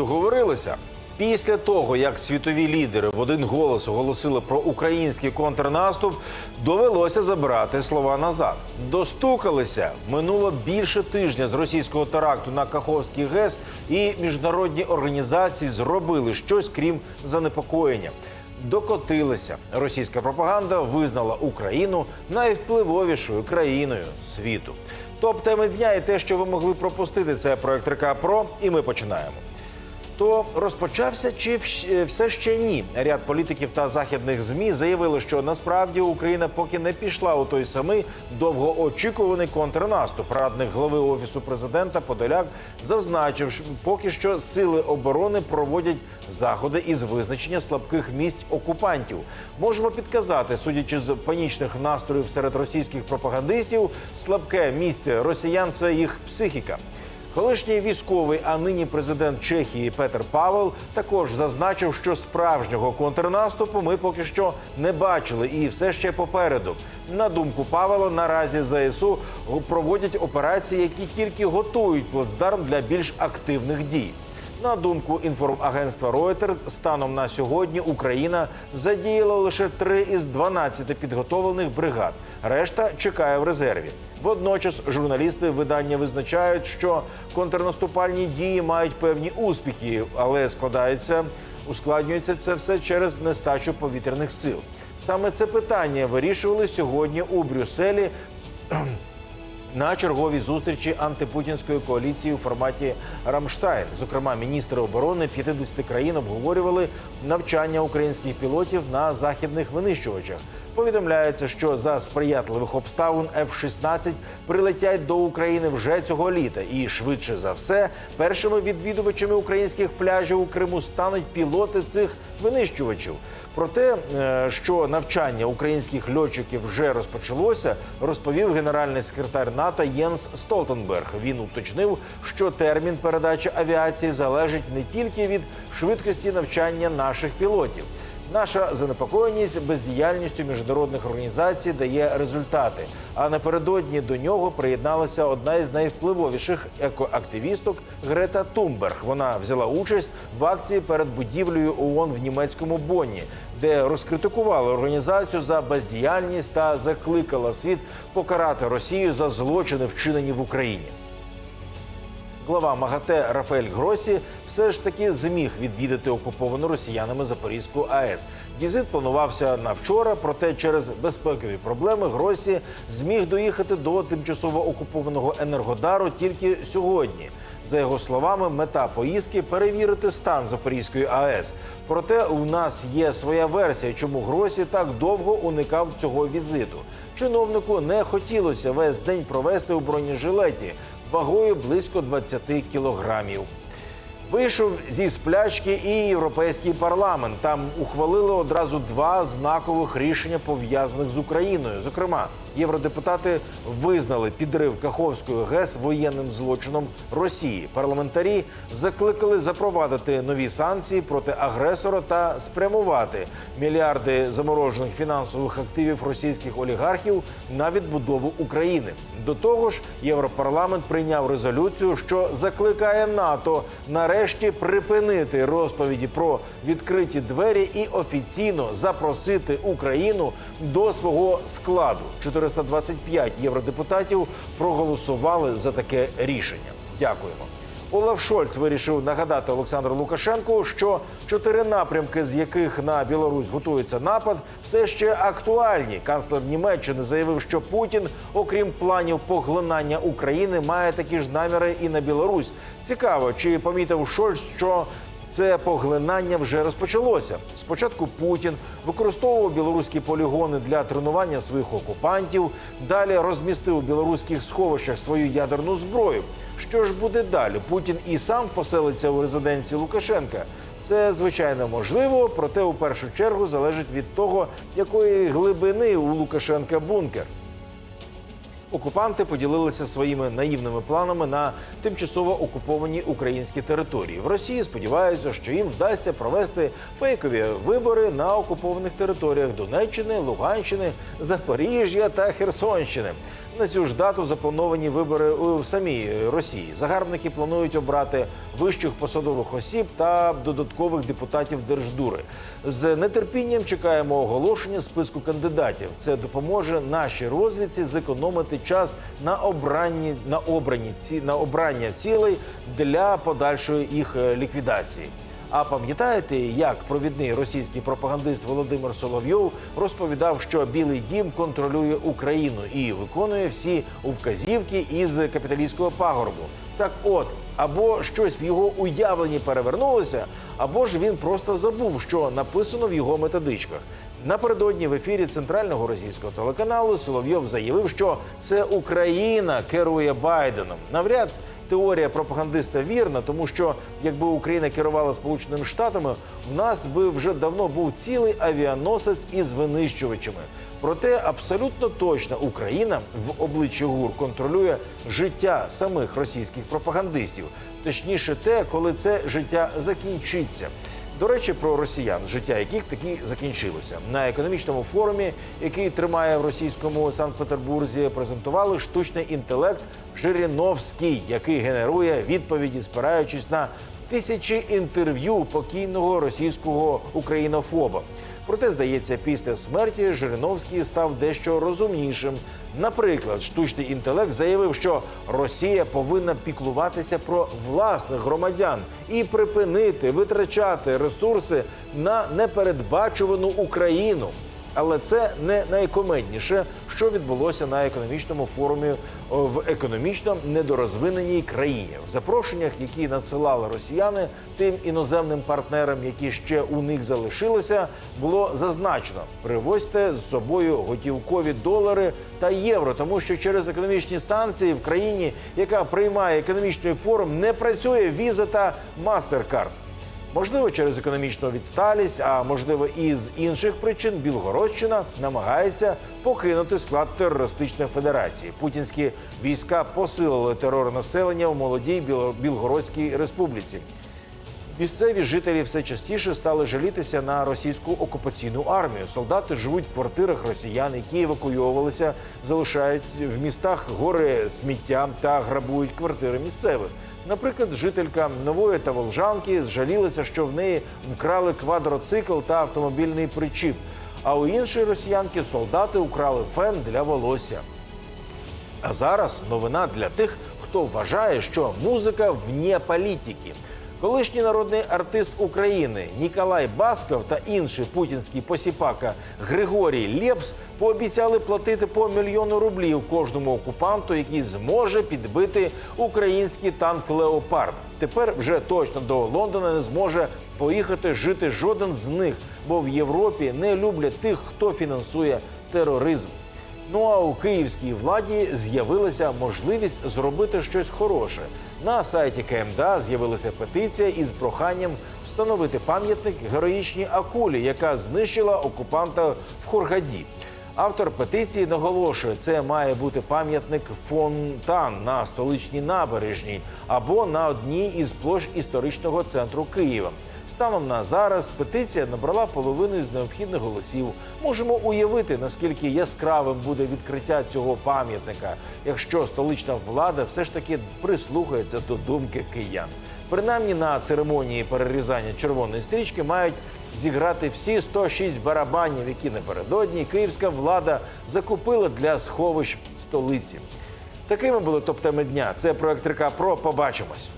договорилися. Після того, як світові лідери в один голос оголосили про український контрнаступ, довелося забирати слова назад. Достукалися минуло більше тижня з російського теракту на Каховський ГЕС, і міжнародні організації зробили щось крім занепокоєння. Докотилися. Російська пропаганда визнала Україну найвпливовішою країною світу. Топ теми дня і те, що ви могли пропустити, це проект РК Про, і ми починаємо. То розпочався чи вщ- все ще ні? Ряд політиків та західних змі заявили, що насправді Україна поки не пішла у той самий довгоочікуваний контрнаступ. Радник глави офісу президента Подоляк зазначив, що поки що сили оборони проводять заходи із визначення слабких місць окупантів. Можемо підказати, судячи з панічних настроїв серед російських пропагандистів, слабке місце росіян це їх психіка. Колишній військовий, а нині президент Чехії Петер Павел також зазначив, що справжнього контрнаступу ми поки що не бачили, і все ще попереду. На думку Павела, наразі ЗСУ проводять операції, які тільки готують плацдарм для більш активних дій. На думку інформагентства Reuters, станом на сьогодні Україна задіяла лише 3 із 12 підготовлених бригад. Решта чекає в резерві. Водночас журналісти видання визначають, що контрнаступальні дії мають певні успіхи, але складаються ускладнюється це все через нестачу повітряних сил. Саме це питання вирішували сьогодні у Брюсселі на черговій зустрічі антипутінської коаліції у форматі Рамштайн. Зокрема, міністри оборони 50 країн обговорювали навчання українських пілотів на західних винищувачах. Повідомляється, що за сприятливих обставин F-16 прилетять до України вже цього літа, і швидше за все, першими відвідувачами українських пляжів у Криму стануть пілоти цих винищувачів. Про те, е, що навчання українських льотчиків вже розпочалося, розповів генеральний секретар НАТО Єнс Столтенберг. Він уточнив, що термін передачі авіації залежить не тільки від швидкості навчання наших пілотів. Наша занепокоєність бездіяльністю міжнародних організацій дає результати. А напередодні до нього приєдналася одна із найвпливовіших екоактивісток Грета Тумберг. Вона взяла участь в акції перед будівлею ООН в німецькому Бонні, де розкритикувала організацію за бездіяльність та закликала світ покарати Росію за злочини, вчинені в Україні. Глава МАГАТЕ Рафаель Гросі все ж таки зміг відвідати окуповану росіянами Запорізьку АЕС. Візит планувався на вчора, проте через безпекові проблеми Гросі зміг доїхати до тимчасово окупованого Енергодару тільки сьогодні. За його словами, мета поїздки перевірити стан Запорізької АЕС. Проте у нас є своя версія, чому Гросі так довго уникав цього візиту. Чиновнику не хотілося весь день провести у бронежилеті вагою близько 20 кілограмів. Вийшов зі сплячки і європейський парламент. Там ухвалили одразу два знакових рішення пов'язаних з Україною. Зокрема, євродепутати визнали підрив Каховської ГЕС воєнним злочином Росії. Парламентарі закликали запровадити нові санкції проти агресора та спрямувати мільярди заморожених фінансових активів російських олігархів на відбудову України. До того ж, Європарламент прийняв резолюцію, що закликає НАТО нарешті припинити розповіді про відкриті двері і офіційно запросити Україну до свого складу. 425 євродепутатів проголосували за таке рішення. Дякуємо. Олаф Шольц вирішив нагадати Олександру Лукашенку, що чотири напрямки, з яких на Білорусь готується напад, все ще актуальні. Канцлер Німеччини заявив, що Путін, окрім планів поглинання України, має такі ж наміри і на Білорусь. Цікаво, чи помітив Шольц, що це поглинання вже розпочалося. Спочатку Путін використовував білоруські полігони для тренування своїх окупантів. Далі розмістив у білоруських сховищах свою ядерну зброю. Що ж буде далі? Путін і сам поселиться у резиденції Лукашенка. Це звичайно можливо, проте у першу чергу залежить від того, якої глибини у Лукашенка бункер. Окупанти поділилися своїми наївними планами на тимчасово окуповані українські території. В Росії сподіваються, що їм вдасться провести фейкові вибори на окупованих територіях Донеччини, Луганщини, Запоріжжя та Херсонщини. На цю ж дату заплановані вибори у самій Росії. Загарбники планують обрати вищих посадових осіб та додаткових депутатів Держдури. З нетерпінням чекаємо оголошення списку кандидатів. Це допоможе нашій розвідці зекономити час на обранні на обрані ці на обрання цілей для подальшої їх е, ліквідації. А пам'ятаєте, як провідний російський пропагандист Володимир Соловйов розповідав, що Білий Дім контролює Україну і виконує всі вказівки із капіталістського пагорбу? Так, от або щось в його уявленні перевернулося, або ж він просто забув, що написано в його методичках. Напередодні в ефірі центрального російського телеканалу Соловйов заявив, що це Україна керує Байденом. Навряд теорія пропагандиста вірна, тому що якби Україна керувала Сполученими Штатами, в нас би вже давно був цілий авіаносець із винищувачами. Проте абсолютно точно Україна в обличчі ГУР контролює життя самих російських пропагандистів, точніше, те, коли це життя закінчиться. До речі, про росіян, життя яких таки закінчилося. На економічному форумі, який тримає в російському Санкт-Петербурзі, презентували штучний інтелект Жириновський, який генерує відповіді, спираючись на тисячі інтерв'ю покійного російського українофоба. Проте, здається, після смерті Жириновський став дещо розумнішим. Наприклад, штучний інтелект заявив, що Росія повинна піклуватися про власних громадян і припинити витрачати ресурси на непередбачувану Україну. Але це не найкомедніше, що відбулося на економічному форумі в економічно недорозвиненій країні. В запрошеннях, які надсилали росіяни тим іноземним партнерам, які ще у них залишилися, було зазначено: привозьте з собою готівкові долари та євро, тому що через економічні санкції в країні, яка приймає економічний форум, не працює віза та мастеркард. Можливо, через економічну відсталість, а можливо і з інших причин Білгородщина намагається покинути склад терористичної федерації. Путінські війська посилили терор населення у молодій Білгородській республіці. Місцеві жителі все частіше стали жалітися на російську окупаційну армію. Солдати живуть в квартирах росіян, які евакуйовувалися, залишають в містах гори сміття та грабують квартири місцевих. Наприклад, жителька нової та Волжанки зжалілася, що в неї вкрали квадроцикл та автомобільний причіп. А у іншої росіянки солдати украли фен для волосся. А зараз новина для тих, хто вважає, що музика вне політики. Колишній народний артист України Ніколай Басков та інший путінський посіпака Григорій Лепс пообіцяли платити по мільйону рублів кожному окупанту, який зможе підбити український танк Леопард. Тепер вже точно до Лондона не зможе поїхати жити жоден з них, бо в Європі не люблять тих, хто фінансує тероризм. Ну а у київській владі з'явилася можливість зробити щось хороше. На сайті КМДА з'явилася петиція із проханням встановити пам'ятник героїчній акулі, яка знищила окупанта в Хургаді. Автор петиції наголошує, це має бути пам'ятник фонтан на столичній набережній або на одній із площ історичного центру Києва. Станом на зараз петиція набрала половину з необхідних голосів. Можемо уявити, наскільки яскравим буде відкриття цього пам'ятника, якщо столична влада все ж таки прислухається до думки киян. Принаймні на церемонії перерізання червоної стрічки мають зіграти всі 106 барабанів, які напередодні київська влада закупила для сховищ столиці. Такими були топ-теми дня. Це проект РК Про. Побачимось.